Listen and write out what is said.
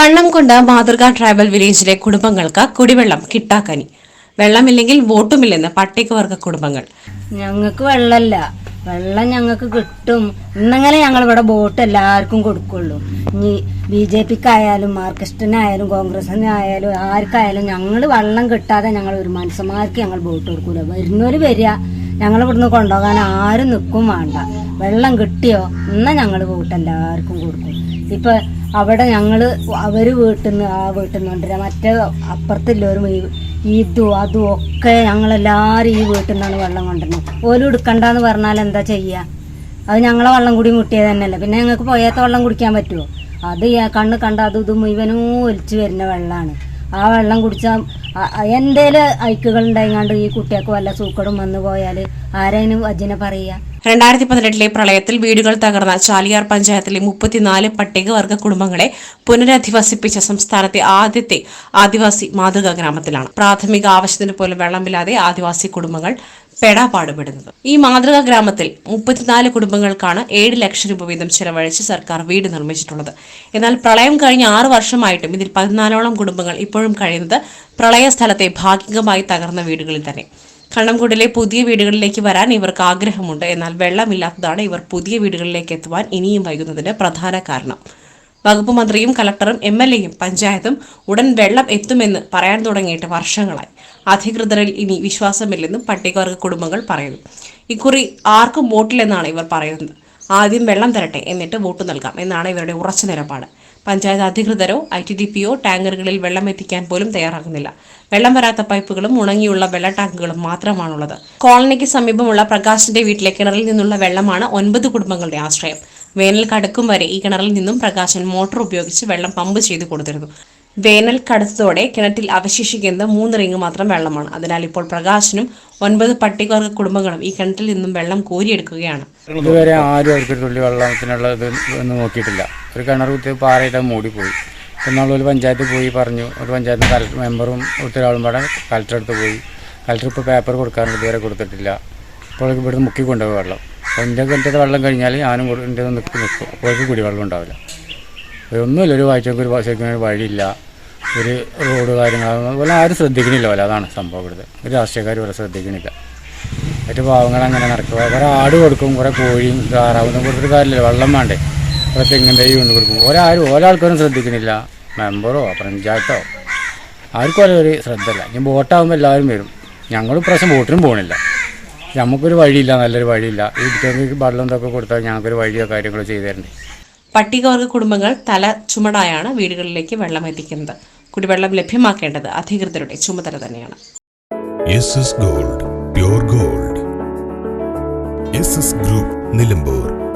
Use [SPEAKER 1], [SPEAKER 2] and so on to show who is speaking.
[SPEAKER 1] കണ്ണംകൊണ്ട മാതൃകാ ട്രൈബൽ വില്ലേജിലെ കുടുംബങ്ങൾക്ക് കുടിവെള്ളം കിട്ടാക്കനി. വെള്ളമില്ലെങ്കിൽ വോട്ടുമില്ലെന്ന് പട്ടികവർഗ കുടുംബങ്ങൾ.
[SPEAKER 2] ഞങ്ങൾക്ക് വെള്ളമല്ല വെള്ളം ഞങ്ങൾക്ക് കിട്ടും. ഇന്നങ്ങനെ ഞങ്ങൾ ഇവിടെ വോട്ട് എല്ലാവർക്കും കൊടുക്കുള്ളൂ. ഇനി ബി ജെ പിക്കായാലും മാർക്സിസ്റ്റിനായാലും കോൺഗ്രസിനായാലും ആർക്കായാലും ഞങ്ങൾ വെള്ളം കിട്ടാതെ ഞങ്ങൾ ഒരു മനുഷ്യന്മാർക്ക് ഞങ്ങൾ വോട്ട് കൊടുക്കൂല. വരുന്നവര് വരിക. ഞങ്ങൾ ഇവിടുന്ന് കൊണ്ടുപോകാൻ ആരും നിൽക്കും വേണ്ട. വെള്ളം കിട്ടിയോ എന്നാ ഞങ്ങൾ വോട്ട് എല്ലാവർക്കും കൊടുക്കും. ഇപ്പൊ അവിടെ ഞങ്ങൾ അവർ വീട്ടിൽ നിന്ന് ആ വീട്ടിൽ നിന്ന് കൊണ്ടുവരാം മറ്റേ അപ്പുറത്തുള്ളവരും ഇതും അതും ഒക്കെ ഞങ്ങളെല്ലാവരും ഈ വീട്ടിൽ നിന്നാണ് വെള്ളം കൊണ്ടുവരുന്നത്. ഓലും എടുക്കണ്ടെന്ന് പറഞ്ഞാൽ എന്താ ചെയ്യുക അത് ഞങ്ങളെ വെള്ളം കൂടി മുട്ടിയത് തന്നെയല്ലേ. പിന്നെ ഞങ്ങൾക്ക് പോയാത്ത വെള്ളം കുടിക്കാൻ പറ്റുമോ അത് കണ്ണ് കണ്ട അതും ഇതും മുഴുവനും ഒലിച്ചു വരുന്ന വെള്ളമാണ് ആ വെള്ളം കുടിച്ചാൽ എന്തേലും ഐക്കുകൾ ഉണ്ടായിങ്ങാണ്ട് ഈ കുട്ടികൾക്ക് വല്ല സൂക്കടും വന്നു പോയാൽ ആരതിന് അജിനെ പറയുക?
[SPEAKER 1] രണ്ടായിരത്തി പതിനെട്ടിലെ പ്രളയത്തിൽ വീടുകൾ തകർന്ന ചാലിയാർ പഞ്ചായത്തിലെ മുപ്പത്തിനാല് പട്ടികവർഗ കുടുംബങ്ങളെ പുനരധിവസിപ്പിച്ച സംസ്ഥാനത്തെ ആദ്യത്തെ ആദിവാസി മാതൃകാ ഗ്രാമത്തിലാണ്. പ്രാഥമിക ആവശ്യത്തിന് പോലും വെള്ളമില്ലാതെ ആദിവാസി കുടുംബങ്ങൾ പെടാപാടുപെടുന്നത് ഈ മാതൃകാ ഗ്രാമത്തിൽ മുപ്പത്തിനാല് കുടുംബങ്ങൾക്കാണ് ഏഴ് ലക്ഷം രൂപ വീതം ചെലവഴിച്ച് സർക്കാർ വീട് നിർമ്മിച്ചിട്ടുള്ളത്. എന്നാൽ പ്രളയം കഴിഞ്ഞ ആറ് വർഷമായിട്ടും ഇതിൽ പതിനാലോളം കുടുംബങ്ങൾ ഇപ്പോഴും കഴിയുന്നത് പ്രളയ സ്ഥലത്തെ ഭാഗികമായി തകർന്ന വീടുകളിൽ തന്നെ. കണ്ണംകുടിലെ പുതിയ വീടുകളിലേക്ക് വരാൻ ഇവർക്ക് ആഗ്രഹമുണ്ട്. എന്നാൽ വെള്ളമില്ലാത്തതാണ് ഇവർ പുതിയ വീടുകളിലേക്ക് എത്തുവാൻ ഇനിയും വൈകുന്നതിന് പ്രധാന കാരണം. വകുപ്പ് മന്ത്രിയും കലക്ടറും എം എൽ എയും പഞ്ചായത്തും ഉടൻ വെള്ളം എത്തുമെന്ന് പറയാൻ തുടങ്ങിയിട്ട് വർഷങ്ങളായി. അധികൃതരിൽ ഇനി വിശ്വാസമില്ലെന്നും പട്ടികവർഗ കുടുംബങ്ങൾ പറയുന്നു. ഇക്കുറി ആർക്കും വോട്ടില്ലെന്നാണ് ഇവർ പറയുന്നത്. ആദ്യം വെള്ളം തരട്ടെ എന്നിട്ട് വോട്ട് നൽകാം എന്നാണ് ഇവരുടെ ഉറച്ച നിലപാട്. പഞ്ചായത്ത് അധികൃതരോ ഐ ടി ഡി പിയോ ടാങ്കറുകളിൽ വെള്ളം എത്തിക്കാൻ പോലും തയ്യാറാകുന്നില്ല. വെള്ളം വരാത്ത പൈപ്പുകളും ഉണങ്ങിയുള്ള വെള്ള ടാങ്കുകളും മാത്രമാണുള്ളത്. കോളനിക്ക് സമീപമുള്ള പ്രകാശിന്റെ വീട്ടിലെ കിണറിൽ നിന്നുള്ള വെള്ളമാണ് ഒൻപത് കുടുംബങ്ങളുടെ ആശ്രയം. വേനൽ കടുക്കും വരെ ഈ കിണറിൽ നിന്നും പ്രകാശൻ മോട്ടോർ ഉപയോഗിച്ച് വെള്ളം പമ്പ് ചെയ്തു കൊടുത്തിരുന്നു. വേനൽ കടുത്തതോടെ കിണറ്റിൽ അവശേഷിക്കുന്നത് മൂന്ന് റിങ് മാത്രം വെള്ളമാണ്. അതിനാൽ ഇപ്പോൾ പ്രകാശനും ഒൻപത് പട്ടികവർഗ കുടുംബങ്ങളും ഈ കിണറ്റിൽ നിന്നും വെള്ളം കോരിയെടുക്കുകയാണ്.
[SPEAKER 3] ഇതുവരെ ആരും അവർക്ക് തുള്ളി വെള്ളത്തിനുള്ള ഇത് നോക്കിയിട്ടില്ല. ഒരു കിണർ കുത്തി പാറയിട്ട് മൂടിപ്പോയി. എന്നുള്ള ഒരു പഞ്ചായത്തിൽ പോയി പറഞ്ഞു. ഒരു പഞ്ചായത്ത് കലക്ടർ മെമ്പറും ഒത്തിരാളും പാടെ കലക്ടർ അടുത്ത് പോയി. കലക്ടർ ഇപ്പോൾ പേപ്പർ കൊടുക്കാറുണ്ട് ഇതുവരെ കൊടുത്തിട്ടില്ല. അപ്പോൾ ഇവിടുന്ന് മുക്കി കൊണ്ടുപോയി വെള്ളം. അപ്പോൾ എന്റെ കിണറ്റത്തെ വെള്ളം കഴിഞ്ഞാൽ ഞാനും എന്റെ നിൽക്കും നിൽക്കും അപ്പോഴേക്ക് കുടിവെള്ളം ഉണ്ടാവില്ല. ഒന്നുമില്ല ഒരു വായിച്ചൊക്കെ ഒരു ശരിക്കും ഒരു വഴിയില്ല. ഒരു റോഡ് കാര്യങ്ങൾ അതുപോലെ ആരും ശ്രദ്ധിക്കണില്ല പോലെ അതാണ് സംഭവം ഇവിടുത്തെ. ഒരു രാഷ്ട്രീയക്കാർ ഇവിടെ ശ്രദ്ധിക്കണില്ല. മറ്റു പാവങ്ങൾ അങ്ങനെ നടക്കുക കുറേ ആട് കൊടുക്കും കുറേ കോഴിയും താറാവും കൊടുത്തിട്ട് കാര്യമില്ല. വെള്ളം വേണ്ടേ? കുറേ ദൈവം തൈ കൊണ്ട് കൊടുക്കും. ഒരാരും ഒരാൾക്കൊന്നും ശ്രദ്ധിക്കുന്നില്ല. മെമ്പറോ പഞ്ചായത്തോ. ആർക്കും ഒരു ശ്രദ്ധയില്ല. ഇനി വോട്ടാകുമ്പോൾ എല്ലാവരും വരും. ഞങ്ങൾ ഇപ്രാവശ്യം വോട്ടിനും പോകണില്ല നമുക്കൊരു വഴിയില്ല നല്ലൊരു വഴിയില്ല. ഈ ഇതൊക്കെ വെള്ളം ഇതൊക്കെ കൊടുത്താൽ ഞങ്ങൾക്കൊരു വഴിയോ കാര്യങ്ങളോ ചെയ്തു തരണ്ടേ?
[SPEAKER 1] പട്ടികവർഗ കുടുംബങ്ങൾ തല ചുമടായാണ് വീടുകളിലേക്ക് വെള്ളം എത്തിക്കുന്നത്. കുടിവെള്ളം ലഭ്യമാക്കേണ്ടത് അധികൃതരുടെ ചുമതല തന്നെയാണ്.
[SPEAKER 4] Gold pure gold. Group Nilambur.